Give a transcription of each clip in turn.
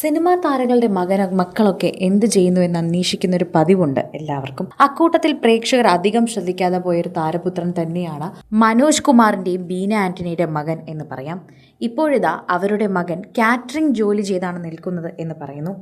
Cinema താരങ്ങളുടെ മകൻ മക്കളൊക്കെ എന്ത് ചെയ്യുന്നു എന്ന് അന്വേഷിക്കുന്ന ഒരു പതിവുണ്ട് എല്ലാവർക്കും. അക്കൂട്ടത്തിൽ പ്രേക്ഷകർ അധികം ശ്രദ്ധിക്കാതെ പോയൊരു താരപുത്രൻ തന്നെയാണ് മനോജ് കുമാറിന്റെയും ബീന ആന്റണിയുടെ മകൻ എന്ന് പറയാം. ഇപ്പോഴിതാ അവരുടെ മകൻ കാറ്ററിംഗ് ജോലി ചെയ്താണ് നിൽക്കുന്നത് എന്ന് പറയുന്നു.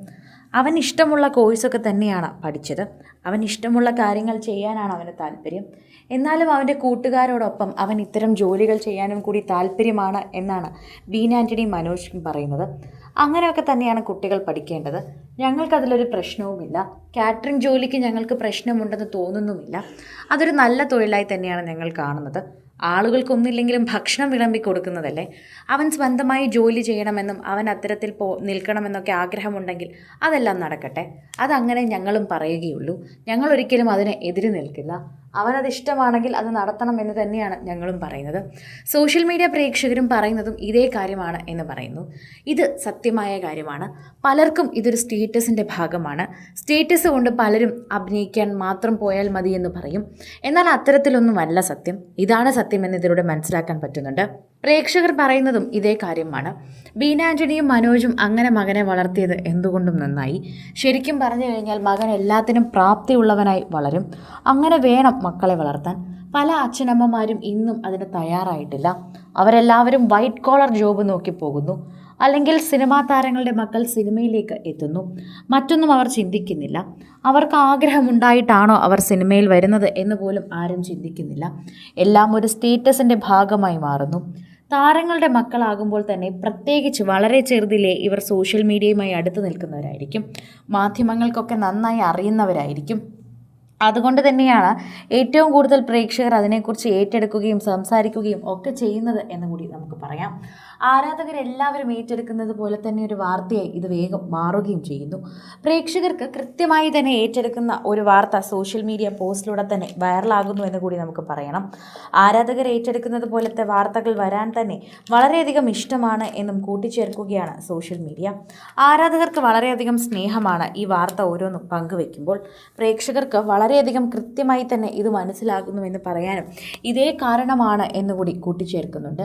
അവൻ ഇഷ്ടമുള്ള കോഴ്സൊക്കെ തന്നെയാണ് പഠിച്ചത്. അവൻ ഇഷ്ടമുള്ള കാര്യങ്ങൾ ചെയ്യാനാണ് അവന് താല്പര്യം. എന്നാലും അവന്റെ കൂട്ടുകാരോടൊപ്പം അവൻ ഇത്തരം ജോലികൾ ചെയ്യാനും കൂടി താല്പര്യമാണ് എന്നാണ് ബീൻ ആന്റണി മനോജ് പറയുന്നത്. അങ്ങനെയൊക്കെ തന്നെയാണ് കുട്ടികൾ പഠിക്കേണ്ടത്. ഞങ്ങൾക്കതിലൊരു പ്രശ്നവുമില്ല. കാറ്ററിംഗ് ജോലിക്ക് ഞങ്ങൾക്ക് പ്രശ്നമുണ്ടെന്ന് തോന്നുന്നുമില്ല. അതൊരു നല്ല തൊഴിലായി തന്നെയാണ് ഞങ്ങൾ കാണുന്നത്. ആളുകൾക്കൊന്നില്ലെങ്കിലും ഭക്ഷണം വിളമ്പി കൊടുക്കുന്നതല്ലേ അവൻ സ്വന്തമായി ജോലി ചെയ്യണമെന്നും അവൻ അത്തരത്തിൽ പോ നിൽക്കണമെന്നൊക്കെ ആഗ്രഹമുണ്ടെങ്കിൽ അതെല്ലാം നടക്കട്ടെ. അതങ്ങനെ ഞങ്ങളും പറയുകയുള്ളൂ. ഞങ്ങളൊരിക്കലും അതിന് എതിര് നിൽക്കില്ല. അവനത് ഇഷ്ടമാണെങ്കിൽ അത് നടത്തണം എന്ന് തന്നെയാണ് ഞങ്ങളും പറയുന്നത്. സോഷ്യൽ മീഡിയ പ്രേക്ഷകരും പറയുന്നതും ഇതേ കാര്യമാണ് എന്ന് പറയുന്നു. ഇത് സത്യമായ കാര്യമാണ്. പലർക്കും ഇതൊരു സ്റ്റേറ്റസിന്റെ ഭാഗമാണ്. സ്റ്റേറ്റസ് കൊണ്ട് പലരും അഭിനയിക്കാൻ മാത്രം പോയാൽ മതി എന്ന് പറയും. എന്നാൽ അത്തരത്തിലൊന്നുമല്ല സത്യം. ഇതാണ് സത്യം എന്ന് ഇതിലൂടെ മനസ്സിലാക്കാൻ പറ്റുന്നുണ്ട്. പ്രേക്ഷകർ പറയുന്നതും ഇതേ കാര്യമാണ്. ബീനാഞ്ജലിയും മനോജും അങ്ങനെ മകനെ വളർത്തിയത് എന്തുകൊണ്ടും നന്നായി. ശരിക്കും പറഞ്ഞു കഴിഞ്ഞാൽ മകൻ എല്ലാത്തിനും പ്രാപ്തിയുള്ളവനായി വളരും. അങ്ങനെ വേണം മക്കളെ വളർത്താൻ. പല അച്ഛനമ്മമാരും ഇന്നും അതിന് തയ്യാറായിട്ടില്ല. അവരെല്ലാവരും വൈറ്റ് കോളർ ജോബ് നോക്കി പോകുന്നു. അല്ലെങ്കിൽ സിനിമാ താരങ്ങളുടെ മക്കൾ സിനിമയിലേക്ക് എത്തുന്നു. മറ്റൊന്നും അവർ ചിന്തിക്കുന്നില്ല. അവർക്ക് ആഗ്രഹമുണ്ടായിട്ടാണോ അവർ സിനിമയിൽ വരുന്നത് എന്ന് പോലും ആരും ചിന്തിക്കുന്നില്ല. എല്ലാം ഒരു സ്റ്റേറ്റസിന്റെ ഭാഗമായി മാറുന്നു. താരങ്ങളുടെ മക്കളാകുമ്പോൾ തന്നെ പ്രത്യേകിച്ച് വളരെ ചെറുതിലെ ഇവർ സോഷ്യൽ മീഡിയയുമായി അടുത്ത് നിൽക്കുന്നവരായിരിക്കും. മാധ്യമങ്ങൾക്കൊക്കെ നന്നായി അറിയുന്നവരായിരിക്കും. അതുകൊണ്ട് തന്നെയാണ് ഏറ്റവും കൂടുതൽ പ്രേക്ഷകർ അതിനെക്കുറിച്ച് ഏറ്റെടുക്കുകയും സംസാരിക്കുകയും ഒക്കെ ചെയ്യുന്നത് എന്ന് കൂടി നമുക്ക് പറയാം. ആരാധകരെല്ലാവരും ഏറ്റെടുക്കുന്നത് പോലെ തന്നെ ഒരു വാർത്തയായി ഇത് വേഗം മാറുകയും ചെയ്യുന്നു. പ്രേക്ഷകർക്ക് കൃത്യമായി തന്നെ ഏറ്റെടുക്കുന്ന ഒരു വാർത്ത സോഷ്യൽ മീഡിയ പോസ്റ്റിലൂടെ തന്നെ വൈറലാകുന്നു എന്ന് കൂടി നമുക്ക് പറയണം. ആരാധകർ ഏറ്റെടുക്കുന്നത് പോലത്തെ വാർത്തകൾ വരാൻ തന്നെ വളരെയധികം ഇഷ്ടമാണ് എന്നും കൂട്ടിച്ചേർക്കുകയാണ് സോഷ്യൽ മീഡിയ. ആരാധകർക്ക് വളരെയധികം സ്നേഹമാണ് ഈ വാർത്ത ഓരോന്നും പങ്കുവെക്കുമ്പോൾ. പ്രേക്ഷകർക്ക് വളരെയധികം കൃത്യമായി തന്നെ ഇത് മനസ്സിലാകുന്നുവെന്ന് പറയാനും ഇതേ കാരണമാണ് എന്നുകൂടി കൂട്ടിച്ചേർക്കുന്നുണ്ട്.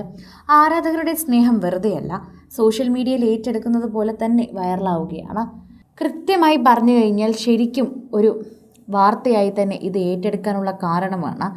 ആരാധകരുടെ സ്നേഹം വെറുതെയല്ല സോഷ്യൽ മീഡിയയിൽ ഏറ്റെടുക്കുന്നത് പോലെ തന്നെ വൈറലാവുകയാണ്. കൃത്യമായി പറഞ്ഞു കഴിഞ്ഞാൽ ശരിക്കും ഒരു വാർത്തയായി തന്നെ ഇത് ഏറ്റെടുക്കാനുള്ള കാരണമാണ്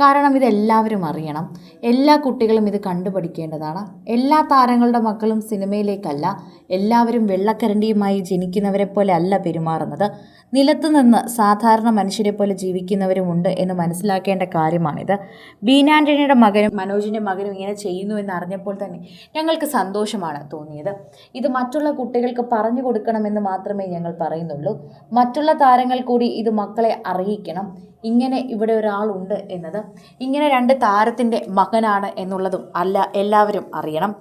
കാരണം ഇതെല്ലാവരും അറിയണം. എല്ലാ കുട്ടികളും ഇത് കണ്ടുപഠിക്കേണ്ടതാണ്. എല്ലാ താരങ്ങളുടെ മക്കളും സിനിമയിലേക്കല്ല എല്ലാവരും വെള്ളക്കരണ്ടിയുമായി ജനിക്കുന്നവരെ പോലെ അല്ല പെരുമാറുന്നത്. നിലത്തു നിന്ന് സാധാരണ മനുഷ്യരെ പോലെ ജീവിക്കുന്നവരുമുണ്ട് എന്ന് മനസ്സിലാക്കേണ്ട കാര്യമാണിത്. ബീനാന്റണിയുടെ മകനും മനോജിന്റെ മകനും ഇങ്ങനെ ചെയ്യുന്നു എന്ന് അറിഞ്ഞപ്പോൾ തന്നെ ഞങ്ങൾക്ക് സന്തോഷമാണ് തോന്നിയത്. ഇത് മറ്റുള്ള കുട്ടികൾക്ക് പറഞ്ഞു കൊടുക്കണമെന്ന് മാത്രമേ ഞങ്ങൾ പറയുന്നുള്ളൂ. മറ്റുള്ള താരങ്ങൾ കൂടി ഇത് മക്കളെ അറിയിക്കണം. ഇങ്ങനെ ഇവിടെ ഒരാളുണ്ട് എന്നത് ഇങ്ങനെ രണ്ട് താരത്തിന്റെ മകനാണ് എന്നുള്ളതും അല്ല എല്ലാവരും അറിയണം.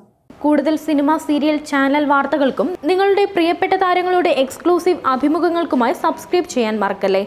കൂടുതൽ സിനിമ സീരിയൽ ചാനൽ വാർത്തകൾക്കും നിങ്ങളുടെ പ്രിയപ്പെട്ട താരങ്ങളുടെ എക്സ്ക്ലൂസീവ് അഭിമുഖങ്ങൾക്കുമായി സബ്സ്ക്രൈബ് ചെയ്യാൻ മറക്കല്ലേ?